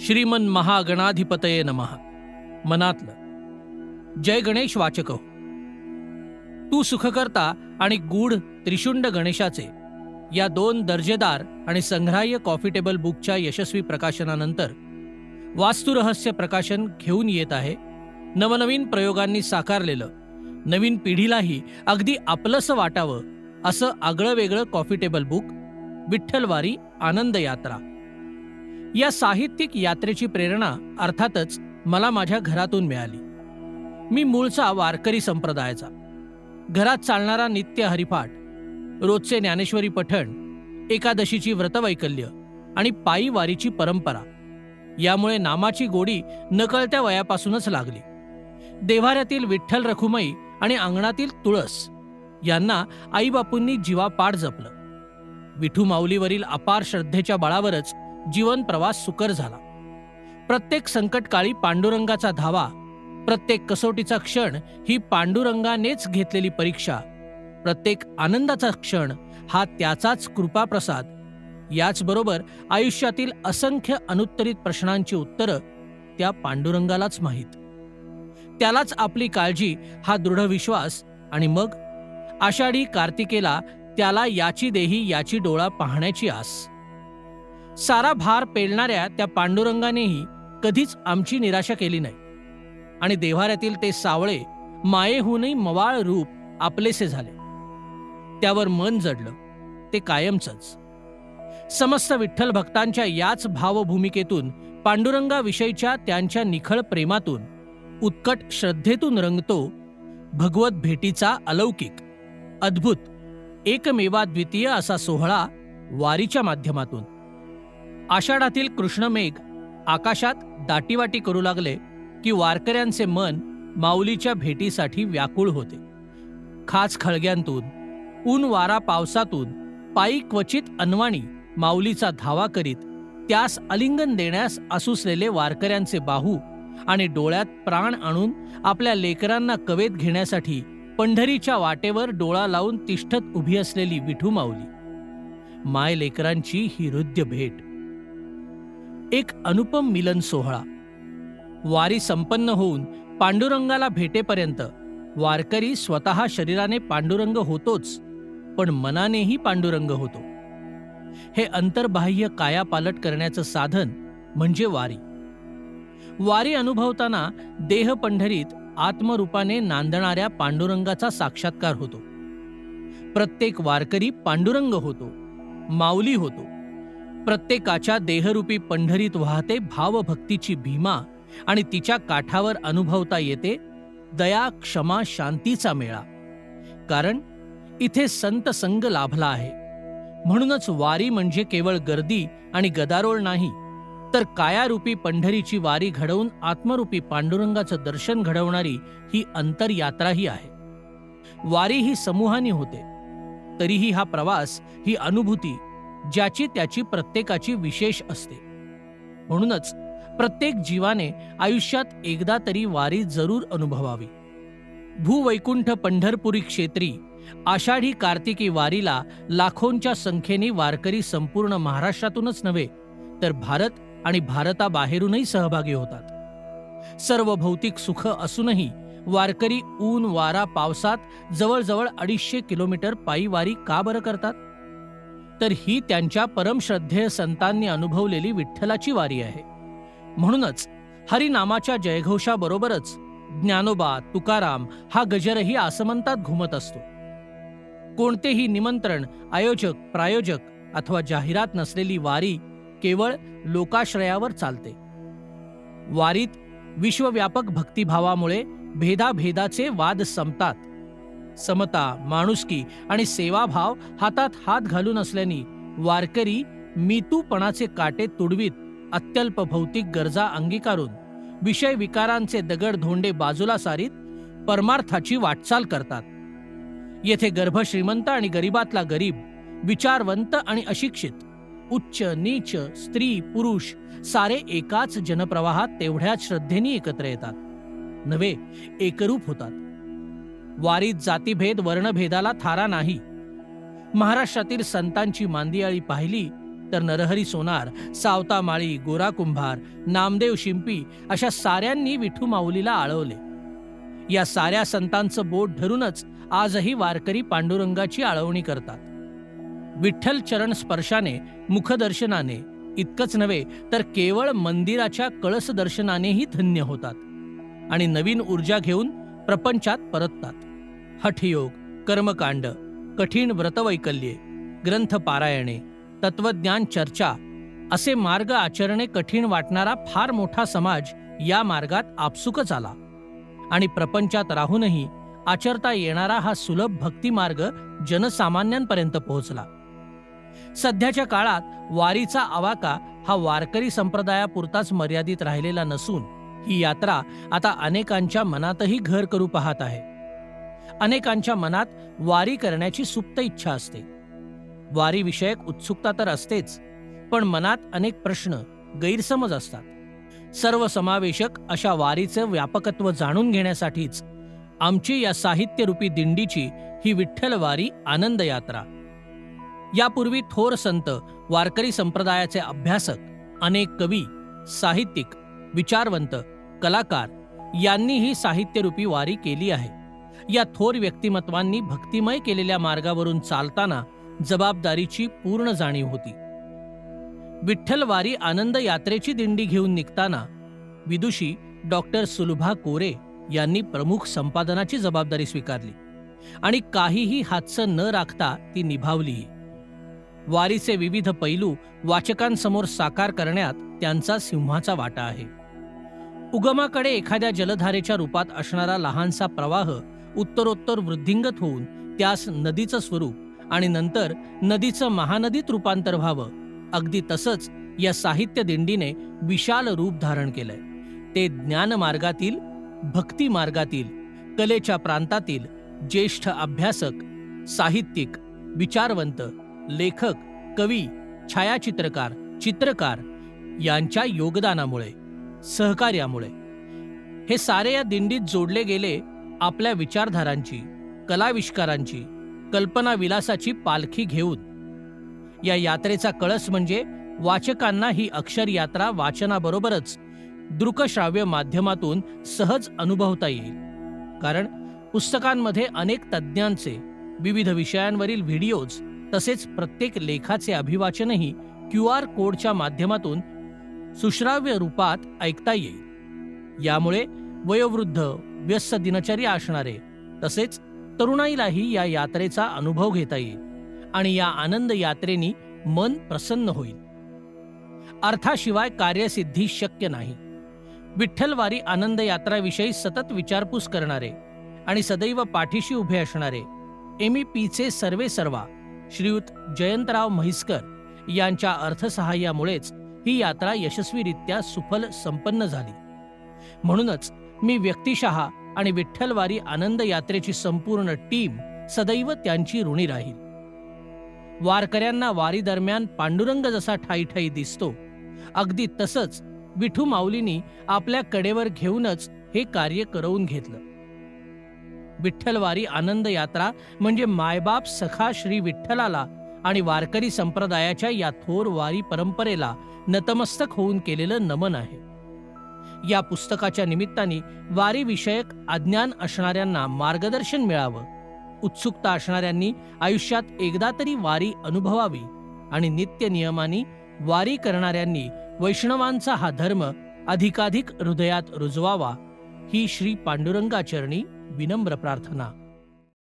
श्रीमन महागणाधिपतये नमः मनातलं जय गणेश वाचक हो. तू सुखकर्ता आणि गूढ त्रिशुंड गणेशाचे या दोन दर्जेदार आणि संग्राह्य कॉफी टेबल बुकच्या यशस्वी प्रकाशनानंतर वास्तुरहस्य प्रकाशन घेऊन येत आहे नवनवीन प्रयोगांनी साकारलेलं नवीन पिढीलाही अगदी आपलंसं वाटावं असं आगळं वेगळं coffee table book Vitthalwari Anand Yatra या साहित्यिक यात्रेची प्रेरणा अर्थातच मला माझ्या घरातून मिळाली. मी मूळचा वारकरी संप्रदायाचा. घरात चालणारा नित्य हरिपाठ रोजचे ज्ञानेश्वरी पठण एकादशीची व्रतवैकल्य आणि पायी वारीची परंपरा यामुळे नामाची गोडी नकळत्या वयापासूनच लागली. देव्हाऱ्यातील विठ्ठल रखुमई आणि अंगणातील तुळस यांना आईबापूंनी जीवापाड जपलं. विठू माऊलीवरील अपार श्रद्धेच्या बळावरच जीवन प्रवास सुकर झाला. प्रत्येक संकटकाळी पांडुरंगाचा धावा प्रत्येक कसोटीचा क्षण ही पांडुरंगानेच घेतलेली परीक्षा प्रत्येक आनंदाचा क्षण हा त्याचाच कृपाप्रसाद. याचबरोबर आयुष्यातील असंख्य अनुत्तरित प्रश्नांची उत्तरं त्या पांडुरंगालाच माहीत. त्यालाच आपली काळजी हा दृढ विश्वास आणि मग आषाढी कार्तिकेला त्याला याची देही याची डोळा पाहण्याची आस. सारा भार पेलणाऱ्या त्या पांडुरंगानेही कधीच आमची निराशा केली नाही. आणि देव्हाऱ्यातील ते सावळे मायेहूनही मवाळ रूप आपलेसे झाले. त्यावर मन जडलं ते कायमचंच. समस्त विठ्ठल भक्तांच्या याच भावभूमिकेतून पांडुरंगाविषयीच्या त्यांच्या निखळ प्रेमातून उत्कट श्रद्धेतून रंगतो भगवत भेटीचा अलौकिक अद्भुत एकमेवाद्वितीय असा सोहळा वारीच्या माध्यमातून. आषाढातील कृष्णमेघ आकाशात दाटीवाटी करू लागले की वारकऱ्यांचे मन माऊलीच्या भेटीसाठी व्याकुळ होते. खास खळग्यांतून ऊन वारा पावसातून पायी क्वचित अनवाणी माऊलीचा धावा करीत त्यास अलिंगन देण्यास आसुसलेले वारकऱ्यांचे बाहू आणि डोळ्यात प्राण आणून आपल्या लेकरांना कवेत घेण्यासाठी पंढरीच्या वाटेवर डोळा लावून तिष्ठत उभी असलेली विठू माऊली. माय लेकरांची ही हृद्य भेट एक अनुपम मिलन सोहळा. वारी संपन्न होऊन पांडुरंगाला भेटेपर्यंत वारकरी स्वतः शरीराने पांडुरंग होतोच पण मनानेही पांडुरंग होतो. हे अंतर्बाह्य कायापालट करण्याचं साधन म्हणजे वारी. वारी अनुभवताना देह पंढरीत आत्मरूपाने नांदणाऱ्या पांडुरंगाचा साक्षात्कार होतो. प्रत्येक वारकरी पांडुरंग होतो माऊली होतो. प्रत्येकाच्या देहरूपी पंढरीत वाहते भावभक्तीची भीमा आणि तिच्या काठावर अनुभवता येते दया क्षमा शांतीचा मेळा. कारण इथे संत संग लाभला आहे. म्हणूनच वारी म्हणजे केवळ गर्दी आणि गदारोळ नाही तर कायारूपी पंढरीची वारी घडवून आत्मरूपी पांडुरंगाचं दर्शन घडवणारी ही अंतरयात्राही आहे. वारी ही समूहानी होते. तरीही हा प्रवास ही अनुभूती ज्याची त्याची प्रत्येकाची विशेष असते. म्हणूनच प्रत्येक जीवाने आयुष्यात एकदा तरी वारी जरूर अनुभवावी. भूवैकुंठ पंढरपुरी क्षेत्री आषाढी कार्तिकी वारीला लाखोंच्या संख्येने वारकरी संपूर्ण महाराष्ट्रातूनच नव्हे तर भारत आणि भारताबाहेरूनही सहभागी होतात. सर्व भौतिक सुख असूनही वारकरी ऊन वारा पावसात जवळजवळ अडीचशे किलोमीटर पायी वारी का बरं करतात? तर ही त्यांच्या परमश्रद्धेय संतांनी अनुभवलेली विठ्ठलाची वारी आहे. म्हणूनच हरिनामाच्या जयघोषाबरोबरच ज्ञानोबा तुकाराम हा गजरही आसमंतात घुमत असतो. कोणतेही निमंत्रण आयोजक प्रायोजक अथवा जाहिरात नसलेली वारी केवळ लोकाश्रयावर चालते. वारीत विश्वव्यापक भक्तिभावामुळे भेदाभेदाचे वाद संपतात. समता माणुसकी आणि सेवाभाव हातात हात घालून असल्याने वारकरी मीतूपणाचे काटे तुडवीत अत्यल्प भौतिक गरजा अंगीकारून विषय विकारांचे दगड धोंडे बाजूला सारीत परमार्थाची वाटचाल करतात. येथे गर्भ श्रीमंत आणि गरीबातला गरीब विचारवंत आणि अशिक्षित उच्च नीच स्त्री पुरुष सारे एकाच जनप्रवाहात तेवढ्याच श्रद्धेने एकत्र येतात. नव्हे एकरूप होतात. वारीत जातीभेद वर्णभेदाला थारा नाही. महाराष्ट्रातील संतांची मांदियाळी पाहिली तर नरहरी सोनार सावता माळी गोरा कुंभार नामदेव शिंपी अशा साऱ्यांनी विठू माऊलीला आळवले. या साऱ्या संतांचं बोट धरूनच आजही वारकरी पांडुरंगाची आळवणी करतात. विठ्ठल चरण स्पर्शाने मुखदर्शनाने इतकंच नव्हे तर केवळ मंदिराच्या कळस दर्शनानेही धन्य होतात आणि नवीन ऊर्जा घेऊन प्रपंचात परततात. हठयोग कर्मकांड कठीण व्रतवैकल्ये ग्रंथ पारायणे तत्वज्ञान चर्चा असे मार्ग आचरणे कठीण वाटणारा फार मोठा समाज या मार्गात आपसुकच आला. आणि प्रपंचात राहूनही आचरता येणारा हा सुलभ भक्ती मार्ग जनसामान्यांपर्यंत पोहोचला. सध्याच्या काळात वारीचा आवाका हा वारकरी संप्रदायापुरताच मर्यादित राहिलेला नसून ही यात्रा आता अनेकांच्या मनातही घर करू पाहत आहे. अनेकांच्या मनात वारी करण्याची सुप्त इच्छा असते. वारी विषयक उत्सुकता तर असतेच पण मनात अनेक प्रश्न गैरसमज असतात. सर्वसमावेशक अशा वारीचं व्यापकत्व जाणून घेण्यासाठीच आमची या साहित्यरूपी दिंडीची ही विठ्ठल वारी आनंद यात्रा. यापूर्वी थोर संत वारकरी संप्रदायाचे अभ्यासक अनेक कवी साहित्यिक विचारवंत कलाकार यांनी ही साहित्यरूपी वारी केली आहे. या थोर व्यक्तिमत्वांनी भक्तिमय केलेल्या मार्गावरून चालताना जबाबदारीची पूर्ण जाणीव होती. विठ्ठलवारी आनंद यात्रेची दिंडी घेऊन निघताना विदुषी डॉक्टर सुलभा कोरे यांनी प्रमुख संपादनाची जबाबदारी स्वीकारली आणि काहीही हातचं न राखता ती निभावलीही. वारीचे विविध पैलू वाचकांसमोर साकार करण्यात त्यांचा सिंहाचा वाटा आहे. उगमाकडे एखाद्या जलधारेच्या रूपात असणारा लहानसा प्रवाह उत्तरोत्तर वृद्धिंगत होऊन त्यास नदीचं स्वरूप आणि नंतर नदीचं महानदीत रूपांतर व्हावं. अगदी तसंच या साहित्य दिंडीने विशाल रूप धारण केलंय. ते ज्ञानमार्गातील भक्ती मार्गातील कलेच्या प्रांतातील ज्येष्ठ अभ्यासक साहित्यिक विचारवंत लेखक कवी छायाचित्रकार चित्रकार यांच्या योगदानामुळे सहकार्यामुळे. हे सारे या दिंडीत जोडले गेले आपल्या विचारधारांची कलाविष्कारांची कल्पनाविलासाची पालखी घेऊन. या यात्रेचा कळस म्हणजे वाचकांना ही अक्षर यात्रा वाचनाबरोबरच दृकश्राव्य माध्यमातून सहज अनुभवता येईल. कारण पुस्तकांमध्ये अनेक तज्ज्ञांचे विविध विषयांवरील व्हिडिओज तसेच प्रत्येक लेखाचे अभिवाचनही क्यू आर कोडच्या माध्यमातून सुश्राव्य रूपात ऐकता येईल. यामुळे वयोवृद्ध व्यस्त दिनचर्या असणारे तसेच तरुणाईलाही या यात्रेचा अनुभव घेता येईल आणि या आनंद यात्रेनी मन प्रसन्न होईल. अर्थाशिवाय कार्यसिद्धी शक्य नाही. विठ्ठलवारी आनंद यात्राविषयी सतत विचारपूस करणारे आणि सदैव पाठीशी उभे असणारे एम. ई. पीचे सर्वे सर्वा श्रीयुत जयंतराव म्हैसकर यांच्या अर्थसहाय्यामुळेच ही यात्रा यशस्वीरित्या सुफल संपन्न झाली. म्हणूनच मी व्यक्तिशः आणि विठ्ठलवारी आनंद यात्रेची संपूर्ण टीम सदैव त्यांची ऋणी राहील. वारकऱ्यांना वारी दरम्यान पांडुरंग जसा ठाई दिसतो अगदी तसंच विठू माऊलींनी आपल्या कडेवर घेऊनच हे कार्य करवून घेतलं. विठ्ठलवारी आनंद यात्रा म्हणजे मायबाप सखा श्री विठ्ठलाला आणि वारकरी संप्रदायाच्या या थोर वारी परंपरेला नतमस्तक होऊन केलेलं नमन आहे. या पुस्तकाच्या निमित्ताने वारी विषयक अज्ञान असणाऱ्यांना मार्गदर्शन मिळावं. उत्सुकता असणाऱ्यांनी आयुष्यात एकदा तरी वारी अनुभवावी आणि नित्य नियमानी वारी करणाऱ्यांनी वैष्णवांचा हा धर्म अधिकाधिक हृदयात रुजवावा. ही श्री पांडुरंगाचरणी विनम्र प्रार्थना.